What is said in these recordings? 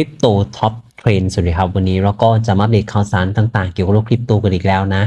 ริปโตท็อป เทรนสวัสดีครับ วันนี้เราก็จะมาอัปเดตข่าวสารต่างๆ เกี่ยวกับโลกคริปโตกันอีกแล้วนะ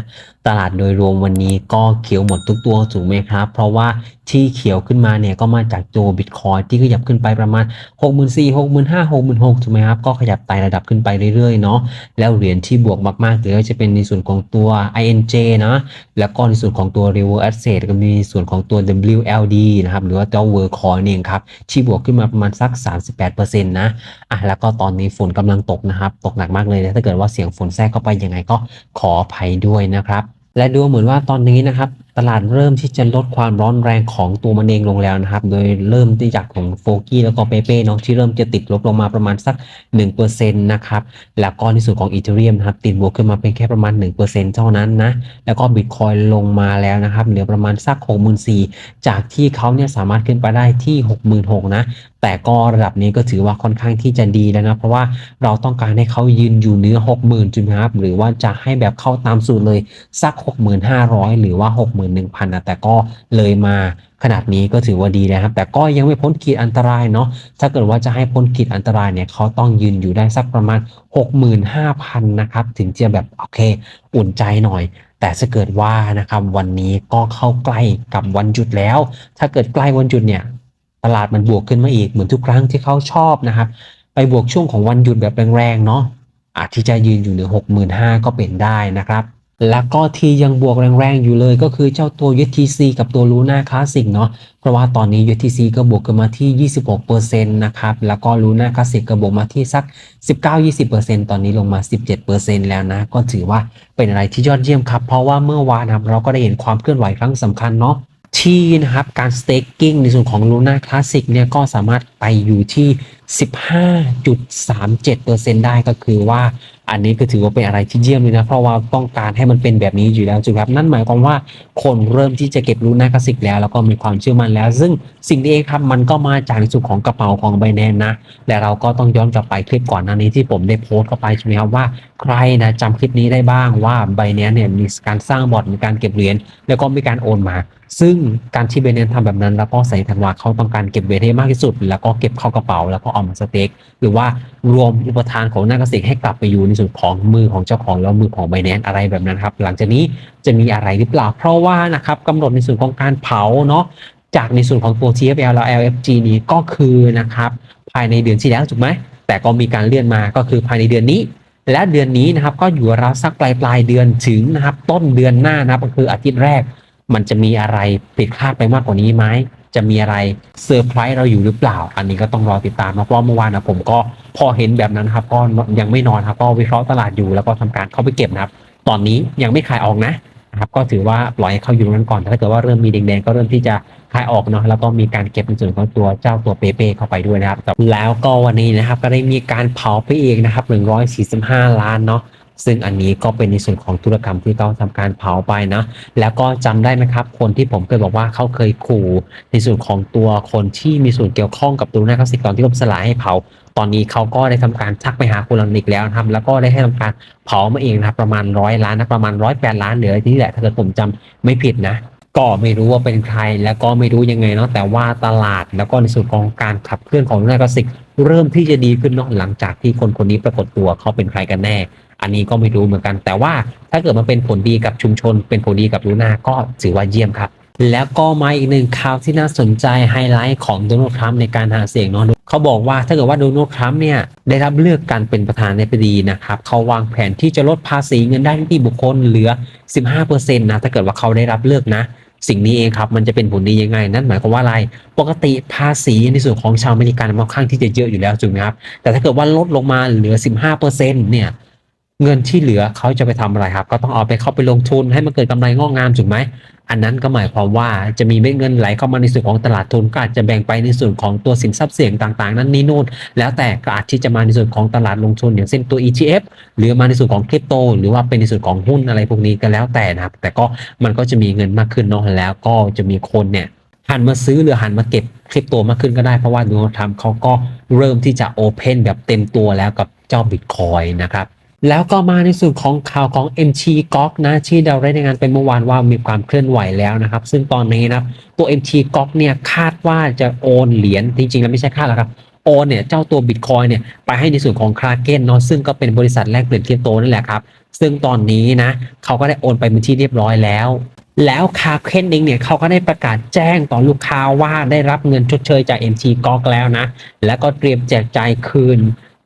ตลาดโดยรวมวันนี้ก็เขียวหมดทุกตัวถูกไหมครับ เพราะว่าที่เขียวขึ้นมาเนี่ยก็มาจากตัวบิตคอยที่ขยับขึ้นไปประมาณ 6 4 0 0 0 6 5 0 0 0 6 6 0 0ถูกไหมครับ ก็ขยับไต่ระดับขึ้นไปเรื่อยๆเนาะแล้วเหรียญที่บวกมากๆหรือว่าจะเป็นในส่วนของตัว INJ นะแล้วก็ในส่วนของตัว Rever Asset ก็มีส่วนของตัว WLD นะครับหรือว่าตัว Worldcoin เองครับที่บวกขึ้นมาประมาณสัก 38%นะอะแล้วก็ตอนนี้ฝนกำลังตกนะครับ ตกหนักมากเลยนะถ้าเกิดว่าเสียงฝนแทรกเข้าไปยังไงก็ขออภัยด้วยนะครับ และดูเหมือนว่าตอนนี้นะครับตลาดเริ่มที่จะลดความร้อนแรงของตัวมันเองลงแล้วนะครับ โดยเริ่มที่จากของโฟกี้แล้วก็เปเป้เนาะที่เริ่มจะติดลบลงมาประมาณสัก 1%นะครับ แล้วก็ในส่วนของอีเทเรียมนะครับติดบวกขึ้นมาเป็นแค่ประมาณ 1%เท่านั้นนะ แล้วก็บิตคอยลงมาแล้วนะครับเหลือประมาณสัก 64,000 จากที่เขาเนี่ยสามารถขึ้นไปได้ที่ 66,000 นะแต่ก็ระดับนี้ก็ถือว่าค่อนข้างที่จะดีแล้วนะ เพราะว่าเราต้องการให้เขายืนอยู่เหนือ60,000จุดนะครับหรือว่าจะให้แบบเข้าตามสูตรเลยสัก 65,000 หรือว่า61,000นะแต่ก็เลยมาขนาดนี้ก็ถือว่าดีแล้วครับ แต่ก็ยังไม่พ้นขีดอันตรายเนาะถ้าเกิดว่าจะให้พ้นขีดอันตรายเนี่ยเขาต้องยืนอยู่ได้สักประมาณ 65,000นะครับถึงจะแบบโอเค อุ่นใจหน่อย แต่ถ้าเกิดว่านะครับวันนี้ก็เข้าใกล้กับวันหยุดแล้ว ถ้าเกิดใกล้วันหยุดเนี่ยตลาดมันบวกขึ้นมาอีกเหมือนทุกครั้งที่เขาชอบนะครับ ไปบวกช่วงของวันหยุดแบบแรงๆเนาะอาจที่จะยืนอยู่เหนือ 65,000 ก็เป็นได้นะครับ แล้วก็ที่ยังบวกแรงๆอยู่เลยก็คือเจ้าตัว UTC กับตัว Luna Classic เนาะเพราะว่าตอนนี้ UTC ก็บวกกันมาที่ 26%นะครับแล้วก็ Luna Classic ก็บวกมาที่สัก 19-20%ตอนนี้ลงมา 17%แล้วนะ ก็ถือว่าเป็นอะไรที่ยอดเยี่ยมครับ เพราะว่าเมื่อวานนะเราก็ได้เห็นความเคลื่อนไหวครั้งสำคัญเนาะที่นะครับการ staking ในส่วนของ Luna Classic เนี่ยก็สามารถไปอยู่ที่15.37%ได้ก็คือว่าอันนี้ก็ถือว่าเป็นอะไรที่เยี่ยมเลยนะ เพราะว่าต้องการให้มันเป็นแบบนี้อยู่แล้วจุครับ นั่นหมายความว่าคนเริ่มที่จะเก็บ Luna Classic แล้ว แล้วก็มีความเชื่อมั่นแล้ว ซึ่งสิ่งนี้เองครับมันก็มาจากในส่วนของกระเป๋าของ b บ n a n c e นะ และเราก็ต้องย้อนกลับไปคลิปก่อนหน้านี้ที่ผมได้โพสต์เข้าไปใช่ไหมครับว่าใครนะจำคลิปนี้ได้บ้างว่า b บ n a n c e เนี่ยมีการสร้างบอทมีการเก็บเหรียญแล้วก็มีการโอนมา ซึ่งการที่เบเนนทำแบบนั้น แล้วก็ใส่ธันวาเขาต้องการเก็บเวทให้มากที่สุด แล้วก็เก็บเข้ากระเป๋าแล้วก็เอามสเต็กหรือว่ารวมอุปทานของนักเกษตรให้กลับไปอยู่ในส่วนของมือของเจ้าของแล้วมือของไบแนนอะไรแบบนั้นครับหลังจากนี้จะมีอะไรหรือเปล่า เพราะว่านะครับกำหนดในส่วนของการเผาเนาะจากในส่วนของตัว TFL แล้ว LFG นี้ก็คือนะครับภายในเดือนที่แล้วถูกไหมแต่ก็มีการเลื่อนมาก็คือภายในเดือนนี้ และเดือนนี้นะครับก็อยู่ราวสักปลายปลายเดือนถึงนะครับต้นเดือนหน้านะครับก็คืออาทิตย์แรก มันจะมีอะไรผิดคาดไปมากกว่านี้ไหม จะมีอะไรเซอร์ไพรส์เราอยู่หรือเปล่า อันนี้ก็ต้องรอติดตามนะเพราะเมื่อวานนะผมก็พอเห็นแบบนั้นครับก็ยังไม่นอนครับก็วิเคราะห์ตลาดอยู่แล้วก็ทำการเข้าไปเก็บนะครับ ตอนนี้ยังไม่ขายออกนะครับก็ถือว่าปล่อยให้เขาอยู่ตรงนั้นก่อนถ้าเกิดว่าเริ่มมีแดงๆก็เริ่มที่จะขายออกเนาะแล้วก็มีการเก็บในส่วนของตัวเจ้าตัวเปเป้เข้าไปด้วยนะครับแล้วก็วันนี้นะครับก็ได้มีการเผาไปเองนะครับ145 ล้านเนาะ ซึ่งอันนี้ก็เป็นในส่วนของธุรกรรมที่เขาทำการเผาไปนะ แล้วก็จำได้ไหมครับ คนที่ผมเคยบอกว่าเขาเคยขู่ในส่วนของตัวคนที่มีส่วนเกี่ยวข้องกับตัวหน้าคสิกตอนที่ล่มสลายให้เผา ตอนนี้เขาก็ได้ทำการทักไปหาคุณลังนิกแล้วนะครับ แล้วก็ได้ให้ทำการเผามาเองนะครับประมาณร้อยล้านนะประมาณร้อยแปดล้านเหลือที่แหละถ้าเกิดผมจำไม่ผิดนะก็ไม่รู้ว่าเป็นใครแล้วก็ไม่รู้ยังไงเนาะแต่ว่าตลาดแล้วก็ในส่วนของการขับเคลื่อนของหน้าคลาสสิกเริ่มที่จะดีขึ้นเนาะหลังจากที่คนคนนี้ปรากฏตัวเขาเป็นใครกันแน่ อันนี้ก็ไม่รู้เหมือนกัน แต่ว่าถ้าเกิดมันเป็นผลดีกับชุมชน เป็นผลดีกับลูน่าก็ถือว่าเยี่ยมครับ แล้วก็มาอีกหนึ่งข่าวที่น่าสนใจไฮไลท์ของโดนัลด์ทรัมป์ในการหาเสียงเนาะเขาบอกว่าถ้าเกิดว่าโดนัลด์ทรัมป์เนี่ยได้รับเลือกการเป็นประธานาธิบดีนะครับเขาวางแผนที่จะลดภาษีเงินได้ที่บุคคลเหลือ 15%นะถ้าเกิดว่าเขาได้รับเลือกนะสิ่งนี้เองครับมันจะเป็นผลดียังไง นั่นหมายความว่าอะไร ปกติภาษีในส่วนของชาวอเมริกันมันค่อนข้างที่จะเยอะอยู่แล้วถูกไหมครับ แต่ถ้าเกิดว่าลดลงมาเหลือ 15%เนี่ย เงินที่เหลือเขาจะไปทำอะไรครับ ก็ต้องเอาไปเข้าไปลงทุนให้มันเกิดกำไรงอกงามถูกไหม อันนั้นก็หมายความว่าจะมีเม็ดเงินไหลเข้ามาในส่วนของตลาดทุนก็อาจจะแบ่งไปในส่วนของตัวสินทรัพย์เสี่ยงต่างๆ นั้นนี่นู่นแล้วแต่ก็อาจที่จะมาในส่วนของตลาดลงทุนอย่างเช่นตัว ETF หรือมาในส่วนของคริปโต หรือว่าเป็นในส่วนของหุ้นอะไรพวกนี้ก็แล้วแต่นะครับ แต่ก็มันก็จะมีเงินมากขึ้นเนาะแล้วก็จะมีคนเนี่ยหันมาซื้อหรือหันมาเก็บคริปโตมากขึ้นก็ได้เพราะว่าโดนัลด์ทรัมป์เขาก็เริ่มที่จะโอเพนแบบเต็มตัวแล้วกับเจ้าบิตคอยนะครับ แล้วก็มาในส่วนของข่าวของ MT g o นะที่เราได้รายงานไปเมื่อวานว่ามีความเคลื่อนไหวแล้วนะครับ ซึ่งตอนนี้นะตัว MT g o เนี่ยคาดว่าจะโอนเหรียญจริงๆแล้วไม่ใช่คาดหรอกครับโอนเนี่ยเจ้าตัวบิตคอยเนี่ยไปให้ในส่วนของคราเก้นเนาะซึ่งก็เป็นบริษัทแลกเปลี่ยนคริปโตนั่นแหละครับ ซึ่งตอนนี้นะเขาก็ได้โอนไปเป็นที่เรียบร้อยแล้ว แล้วคาเคนเองเนี่ยเขาก็ได้ประกาศแจ้งต่อลูกค้าว่าได้รับเงินชดเชยจาก MT กอกแล้วนะ แล้วก็เตรียมแจกจ่ายคืน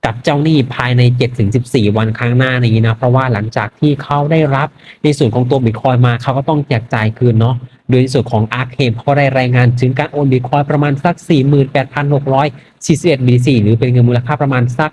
กับเจ้าหนี้ภายใน 7-14 วันข้างหน้านี้นะ เพราะว่าหลังจากที่เขาได้รับในส่วนของตัวบิตคอยมาเขาก็ต้องแจกจ่ายคืนเนาะโดยในส่วนของ Ark h a m เขาได้รายงานถึงการโอนบิตคอยประมาณสัก 48,641 BTC หรือเป็นเงินมูลค่าประมาณสัก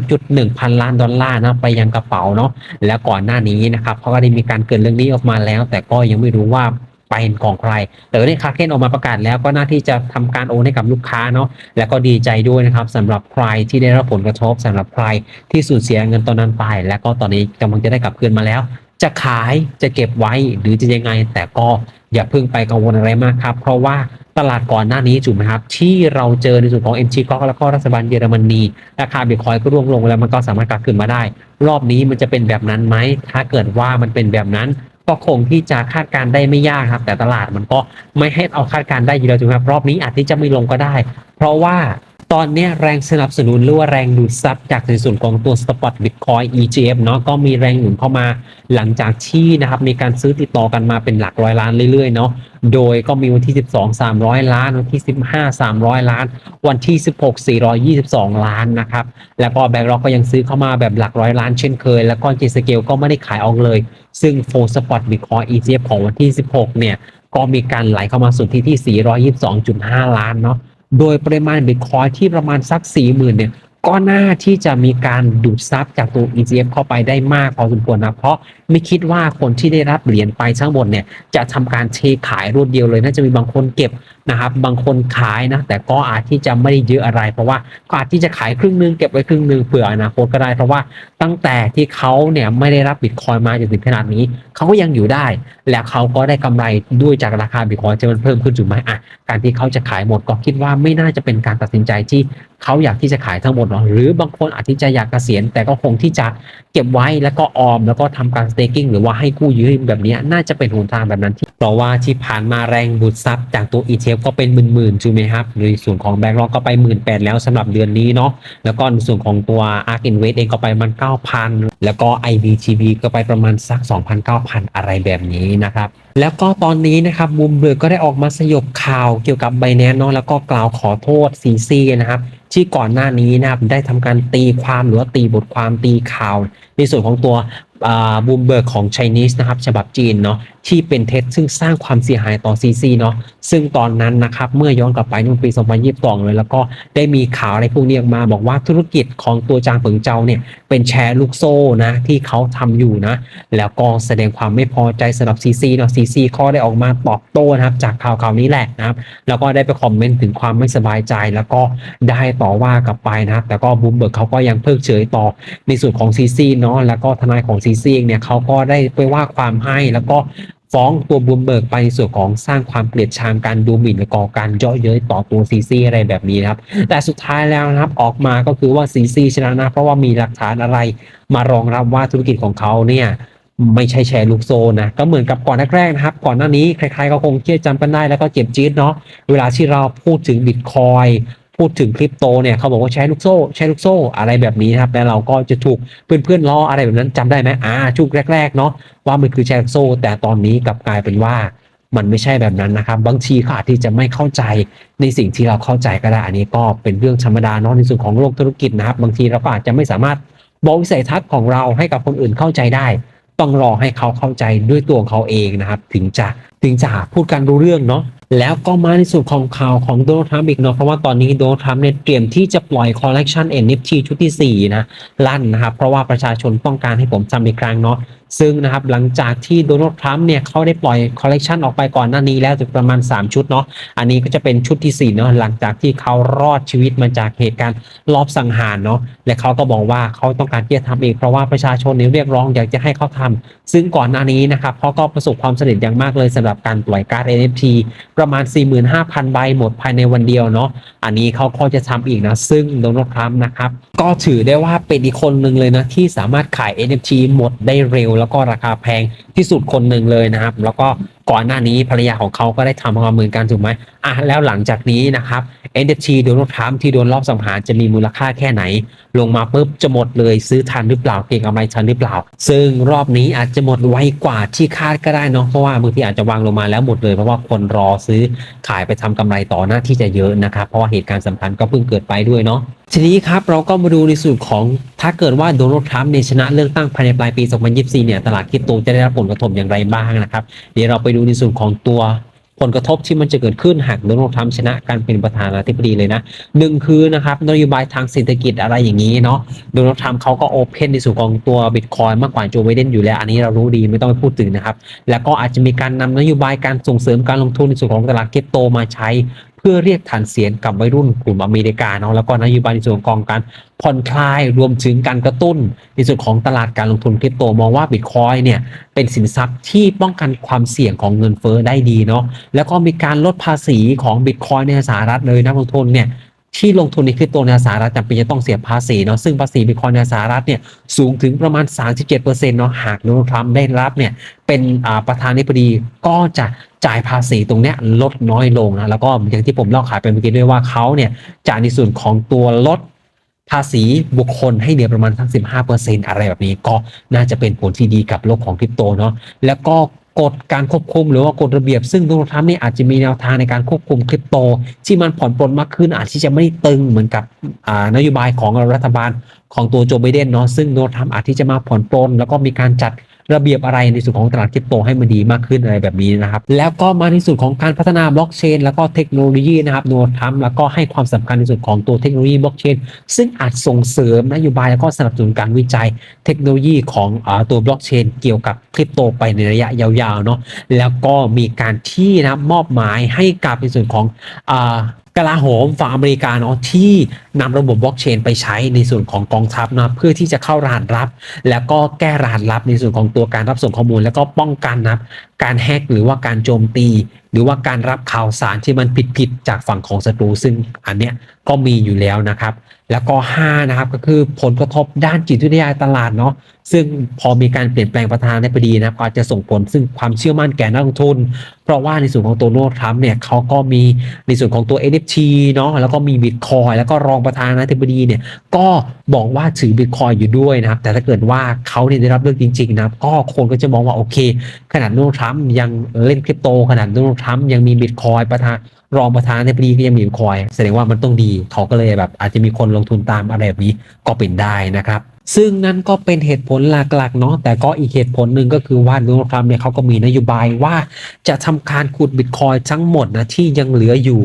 3.1 พันล้านดอลลาร์นะไปยังกระเป๋าเนาะแล้วก่อนหน้านี้นะครับเขาก็ได้มีการเกิดเรื่องนี้ออกมาแล้ว แต่ก็ยังไม่รู้ว่า เป็นของใครแต่วันนี้คาเคนออกมาประกาศแล้วก็น่าที่จะทำการโอนให้กับลูกค้าเนาะแล้วก็ดีใจด้วยนะครับสำหรับใครที่ได้รับผลกระทบสำหรับใครที่สูญเสียเงินตอนนั้นไป แล้วก็ตอนนี้กำลังจะได้กลับคืนมาแล้ว จะขายจะเก็บไว้หรือจะยังไง แต่ก็อย่าเพิ่งไปกังวลอะไรมากครับ เพราะว่าตลาดก่อนหน้านี้ถูกไหมครับ ที่เราเจอในส่วนของ MG ก็แล้วก็รัฐบาลเยอรมนีราคาบิตคอยก็ร่วงลงแล้วมันก็สามารถกลับคืนมาได้ รอบนี้มันจะเป็นแบบนั้นไหมถ้าเกิดว่ามันเป็นแบบนั้น ก็คงที่จะคาดการได้ไม่ยากครับ แต่ตลาดมันก็ไม่ให้เอาคาดการได้อยู่แล้วถูกไหมครับรอบนี้อาจที่จะไม่ลงก็ได้ เพราะว่า ตอนนี้แรงสนับสนุนหรือว่าแรงดูดซับจากในส่วนของตัว Spot Bitcoin ETF เนาะก็มีแรงหนุนเข้ามาหลังจากที่นะครับมีการซื้อติดต่อกันมาเป็นหลักร้อยล้านเรื่อยๆเนาะโดยก็มีวันที่ 12 300 ล้าน วันที่ 15 300 ล้าน วันที่ 16 422 ล้านนะครับแล้วก็แบงก์ร็อกก็ยังซื้อเข้ามาแบบหลักร้อยล้านเช่นเคย แล้วก็เจสเกลก็ไม่ได้ขายออกเลย ซึ่งโฟสปอตบิตคอย ETF ของวันที่ 16 เนี่ยก็มีการไหลเข้ามาสุดที่ที่ 422.5 ล้านเนาะ โดยปริมาณบิตคอยที่ประมาณสัก 40,000เนี่ยก็น่าที่จะมีการดูดซับจากตัว ETF เข้าไปได้มากพอสมควรนะ เพราะ ไม่คิดว่าคนที่ได้รับเหรียญไปทั้งหมดเนี่ยจะทำการเทขายรวดเดียวเลยน่าจะมีบางคนเก็บนะครับ บางคนขายนะ แต่ก็อาจที่จะไม่ได้เยอะอะไร เพราะว่าก็อาจที่จะขายครึ่งนึงเก็บไว้ครึ่งนึงเผื่ออนาคตก็ได้ เพราะว่าตั้งแต่ที่เขาเนี่ยไม่ได้รับบิตคอยมาจนถึงขนาดนี้เขาก็ยังอยู่ได้ แล้วเขาก็ได้กำไรด้วยจากราคาบิตคอยที่มันเพิ่มขึ้นถูกไหมอะการที่เขาจะขายหมดก็คิดว่าไม่น่าจะเป็นการตัดสินใจที่เขาอยากที่จะขายทั้งหมดหรอหรือบางคนอาจที่จะอยากเกษียณแต่ก็คงที่จะเก็บไว้แล้วก็ออมแล้วก็ทำการ staking หรือว่าให้กู้ยืมแบบนี้น่าจะเป็นหนทางแบบนั้นที่เพราะว่าที่ผ่านมาแรงบูดซับจากตัว ETF ก็เป็นหมื่นๆถูกไหมครับในส่วนของแบงก์ล็อกก็ไปหมื่นแปดแล้วสำหรับเดือนนี้เนาะแล้วก็ในส่วนของตัว ARK Invest เองก็ไปมัน9,000แล้วก็ IBTV ก็ไปประมาณสัก2,000 9,000 อะไรแบบนี้นะครับแล้วก็ตอนนี้นะครับบูมเบิร์กก็ได้ออกมาสยบข่าวเกี่ยวกับไบแนนเนาะแล้วก็กล่าวขอโทษซีซีนะครับที่ก่อนหน้านี้นะครับได้ทำการตีความหรือว่าตีบทความตีข่าว ในส่วนของตัวบูมเบิร์กของ Chinese นะครับฉบับจีนเนาะที่เป็นเท็จซึ่งสร้างความเสียหายต่อ CC เนาะซึ่งตอนนั้นนะครับเมื่อย้อนกลับไปนู่นปี 2022 เลย แล้วก็ได้มีข่าวอะไรพวกนี้ออกมา บอกว่าธุรกิจของตัวจางเผิงเจ้าเนี่ยเป็นแชร์ลูกโซ่นะที่เขาทำอยู่นะแล้วก็แสดงความไม่พอใจสำหรับ CC เนาะ CC เขาได้ออกมาตอบโต้นะครับ จากข่าวข่าวนี้แหละนะครับ แล้วก็ได้ไปคอมเมนต์ถึงความไม่สบายใจ แล้วก็ได้ต่อว่ากลับไปนะครับ แต่ก็บูมเบิร์กเขาก็ยังเพิกเฉยต่อในส่วนของ CC เนาะแล้วก็ทนายของ CC เองเนี่ยเขาก็ได้ไปว่าความให้แล้วก็ฟ้องตัวบูมเบิร์กไปส่วนของสร้างความเกลียดชังการดูหมิ่นและก่อการเย่อเย้ยต่อตัว CC อะไรแบบนี้นะครับ แต่สุดท้ายแล้วนะครับออกมาก็คือว่า CC ชนะนะ เพราะว่ามีหลักฐานอะไรมารองรับว่าธุรกิจของเขาเนี่ย ไม่ใช่แชร์ลูกโซนนะก็เหมือนกับก่อนแรกๆนะครับ ก่อนหน้านี้ใครๆก็คงเชื่อจำกันได้แล้วก็เจ็บจี๊ดเนาะเวลาที่เราพูดถึงบิตคอยพูดถึงคริปโตเนี่ยเขาบอกว่าใช้ลูกโซ่ใช้ลูกโซ่อะไรแบบนี้นะครับแล้วเราก็จะถูกเพื่อนๆล้ออะไรแบบนั้นจำได้ไหมอ่าช่วงแรก ๆ เนาะว่ามันคือแชร์ลูกโซ่ แต่ตอนนี้กลับกลายเป็นว่ามันไม่ใช่แบบนั้นนะครับ บางทีเขาอาจที่จะไม่เข้าใจในสิ่งที่เราเข้าใจก็ได้ อันนี้ก็เป็นเรื่องธรรมดาเนาะในส่วนของโลกธุรกิจนะครับ บางทีเราก็อาจจะไม่สามารถบอกวิสัยทัศน์ของเราให้กับคนอื่นเข้าใจได้ ต้องรอให้เขาเข้าใจด้วยตัวของเขาเองนะครับ ถึงจะถึงจะพูดกันรู้เรื่องเนาะแล้วก็มาในส่วนของข่าวของโดนัลด์ทรัมป์อีกเนาะเพราะว่าตอนนี้โดนัลด์ทรัมป์เนี่ยเตรียมที่จะปล่อยคอลเลกชัน NFT ชุดที่ 4 นะ ลั่นนะครับ เพราะว่าประชาชนต้องการให้ผมจำอีกครั้งเนาะ ซึ่งนะครับหลังจากที่โดนัลด์ทรัมป์เนี่ยเขาได้ปล่อยคอลเลกชันออกไปก่อนหน้านี้แล้วถึงประมาณ 3 ชุดเนาะอันนี้ก็จะเป็นชุดที่4เนาะหลังจากที่เขารอดชีวิตมาจากเหตุการณ์ลอบสังหารเนาะและเขาก็บอกว่าเขาต้องการที่จะทำเองเพราะว่าประชาชนเนี่ยเรียกร้องอยากจะให้เขาทำซึ่งก่อนหน้านี้นะครับเขาก็ประสบความสำเร็จอย่างมากเลยสำหรับการปล่อยการ์ด NFT ประมาณ 45,000 ใบหมดภายในวันเดียวเนาะอันนี้เขาก็จะทำอีกนะซึ่งโดนัลด์ทรัมป์นะครับก็ถือได้ว่าเป็นอีกคนหนึ่งเลยนะที่สามารถขาย NFT หมดได้เร็วแล้วก็ราคาแพงที่สุดคนหนึ่งเลยนะครับ แล้วก็ก่อนหน้านี้ภรรยาของเขาก็ได้ทำมาเหมือนกันถูกไหมอะแล้วหลังจากนี้นะครับ NFT โดนัลด์ทรัมป์ที่โดนรอบสังหารจะมีมูลค่าแค่ไหน ลงมาปุ๊บจะหมดเลยซื้อทันหรือเปล่าเก็งกำไรทันหรือเปล่า ซึ่งรอบนี้อาจจะหมดไวกว่าที่คาดก็ได้เนาะเพราะว่าบางทีอาจจะวางลงมาแล้วหมดเลยเพราะว่าคนรอซื้อขายไปทำกำไรต่อหน้าที่จะเยอะนะครับเพราะว่าเหตุการณ์สำคัญก็เพิ่งเกิดไปด้วยเนาะทีนี้ครับเราก็มาดูในส่วนของถ้าเกิดว่าโดนัลด์ทรัมป์เนี่ยชนะเลือกตั้งภายในปลายปี 2024 เนี่ยตลาดคริปโตจะได้รับผลกระทบอย่างไรบ้างนะครับเดี๋ยวเราไปดูในส่วนของตัวผลกระทบที่มันจะเกิดขึ้นหากโดนัลด์ทรัมป์ชนะการเป็นประธานาธิบดีเลยนะหนึ่งคือนะครับนโยบายทางเศรษฐกิจอะไรอย่างนี้เนาะโดนัลด์ทรัมป์เขาก็โอเพนในส่วนของตัวบิตคอยมากกว่าโจไบเดนอยู่แล้ว อันนี้เรารู้ดีไม่ต้องไปพูดถึงนะครับ แล้วก็อาจจะมีการนำนโยบายการส่งเสริมการลงทุนในส่วนของตลาดคริปโตมาใช้ เพื่อเรียกฐานเสียงกับวัยรุ่นกลุ่มอเมริกาเนาะแล้วก็นโยบายในส่วนของการผ่อนคลายรวมถึงการกระตุ้น ในส่วนของตลาดการลงทุนคริปโตมองว่าบิตคอยเนี่ยเป็นสินทรัพย์ที่ป้องกันความเสี่ยงของเงินเฟ้อได้ดีเนาะแล้วก็มีการลดภาษีของบิตคอยในสหรัฐเลยนักลงทุนเนี่ย ที่ลงทุนในคริปโตในสหรัฐจำเป็นจะต้องเสียภาษีเนาะซึ่งภาษีบิตคอยในสหรัฐเนี่ยสูงถึงประมาณ 37%เนาะหากโดนัลด์ทรัมป์ได้รับเนี่ยเป็นประธานาธิบดีก็จะจ่ายภาษีตรงเนี้ยลดน้อยลงนะแล้วก็อย่างที่ผมเล่าขายไปเมื่อกี้ด้วยว่าเขาเนี่ยจ่ายในส่วนของตัวลดภาษีบุคคลให้เหลือประมาณทั้ง 15%อะไรแบบนี้ก็น่าจะเป็นผลที่ดีกับโลกของคริปโตเนาะแล้วก็ กฎการควบคุมหรือว่ากฎระเบียบ ซึ่งโดนัลด์ทรัมป์นี่อาจจะมีแนวทางในการควบคุมคริปโต ที่มันผ่อนปลนมากขึ้นอาจที่จะไม่ตึงเหมือนกับอ่านโยบายของรัฐบาลของตัวโจไบเดนเนาะซึ่งโดนัลด์ทรัมป์อาจที่จะมาผ่อนปลนแล้วก็มีการจัด ระเบียบอะไรในส่วนของตลาดคริปโตให้มันดีมากขึ้นอะไรแบบนี้นะครับ แล้วก็มาในส่วนของการพัฒนาบล็อกเชนแล้วก็เทคโนโลยีนะครับโนัลด์ทรัมแล้วก็ให้ความสำคัญในส่วนของตัวเทคโนโลยีบล็อกเชนซึ่งอาจส่งเสริมนโยบายแล้วก็สนับสนุนการวิจัยเทคโนโลยีของอตัวบล็อกเชนเกี่ยวกับคริปโตไปในระยะยาวๆเนาะแล้วก็มีการที่นะมอบหมายให้กับในส่วนของ กลาโหมฝั่งอเมริกาเนาะที่นำระบบบล็อกเชนไปใช้ในส่วนของกองทัพนะเพื่อที่จะเข้ารหัสลับ แล้วก็แก้รหัสลับในส่วนของตัวการรับส่งข้อมูล แล้วก็ป้องกันนะครับ การแฮกหรือว่าการโจมตี หรือว่าการรับข่าวสารที่มันผิดๆจากฝั่งของศัตรูซึ่งอันเนี้ยก็มีอยู่แล้วนะครับ แล้วก็ 5 นะครับก็คือผลกระทบด้านจิตวิทยาตลาดเนาะซึ่งพอมีการเปลี่ยนแปลงประธานาธิบดีนะครับก็อาจจะส่งผลซึ่งความเชื่อมั่นแก่นักลงทุน เพราะว่าในส่วนของตัวโนดทรัมป์เนี่ยเขาก็มีในส่วนของตัว NFT เนาะแล้วก็มีบิตคอยแล้วก็รองประธานาธิบดีเนี่ยก็ บอกว่าถือบิตคอยอยู่ด้วยนะครับ แต่ถ้าเกิดว่าเขาเนี่ยได้รับเลือกจริงๆนะครับ ก็คนก็จะมองว่าโอเค ขนาดโดนัลด์ทรัมป์ยังเล่นคริปโต ขนาดโดนัลด์ทรัมป์ยังมีบิตคอยประธานรองประธานาธิบดีก็ยังมีบิตคอยแสดงว่ามันต้องดีเขาก็เลยแบบ อาจจะมีคนลงทุนตามอะไรแบบนี้ก็เป็นได้นะครับซึ่งนั่นก็เป็นเหตุผลหลักๆเนาะแต่ก็อีกเหตุผลหนึ่งก็คือว่าโดนัลด์ทรัมป์เนี่ยเขาก็มีนโยบายว่าจะทำการขุดบิตคอยทั้งหมดนะที่ยังเหลืออยู่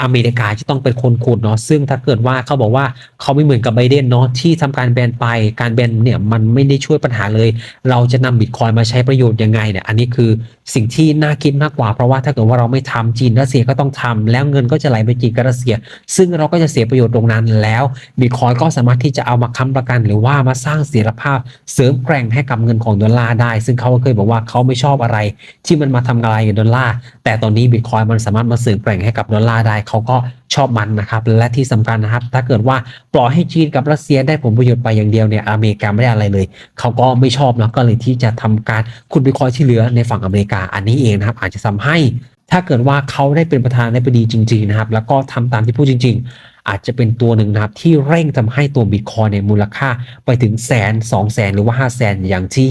อเมริกาจะต้องเป็นคนขุดเนาะซึ่งถ้าเกิดว่าเขาบอกว่าเขาไม่เหมือนกับไบเดนเนาะที่ทำการแบนไปการแบนเนี่ยมันไม่ได้ช่วยปัญหาเลย เราจะนำบิตคอยมาใช้ประโยชน์ยังไงเนี่ยอันนี้คือสิ่งที่น่าคิดมากกว่าเพราะว่าถ้าเกิดว่าเราไม่ทำจีนรัสเซียก็ต้องทำแล้วเงินก็จะไหลไปจีนกับรัสเซีย ซึ่งเราก็จะเสียประโยชน์ตรงนั้นแล้วบิตคอยก็สามารถที่จะเอามาค้ำประกัน หรือว่ามาสร้างเสถียรภาพเสริมแกร่งให้กับเงินของดอลลาร์ได้ ซึ่งเขาก็เคยบอกว่าเขาไม่ชอบอะไร ที่มันมาทำกำไรกับดอลลาร์แต่ตอนนี้บิตคอยมันสามารถมาเสริมแกร่งให้กับดอลลาร์ได้เขาก็ชอบมันนะครับ และที่สำคัญนะครับ ถ้าเกิดว่าปล่อยให้จีนกับรัสเซียได้ผลประโยชน์ไปอย่างเดียวเนี่ยอเมริกาไม่ได้อะไรเลย เขาก็ไม่ชอบนะก็เลยที่จะทำการขุดบิตคอยที่เหลือในฝั่งอเมริกาอันนี้เองนะครับ อาจจะทำให้ ถ้าเกิดว่าเขาได้เป็นประธานาธิบดีจริง ๆนะครับ แล้วก็ทำตามที่พูดจริง ๆอาจจะเป็นตัวหนึ่งนะครับ ที่เร่งทำให้ตัวบิตคอยในยมูลค่าไปถึงแสนสองแสนหรือว่าห้าแสนอย่างที่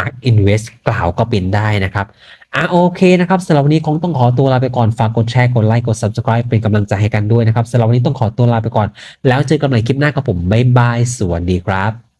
ARK Invest กล่าวก็เป็นได้นะครับ อะโอเคนะครับสำหรับวันนี้คงต้องขอตัวลาไปก่อนฝากกดแชร์กดไลค์กด subscribe เป็นกำลังใจให้กันด้วยนะครับสำหรับวันนี้ต้องขอตัวลาไปก่อน แล้วเจอกันใหม่คลิปหน้ากับผมบ๊ายบายสวัสดีครับ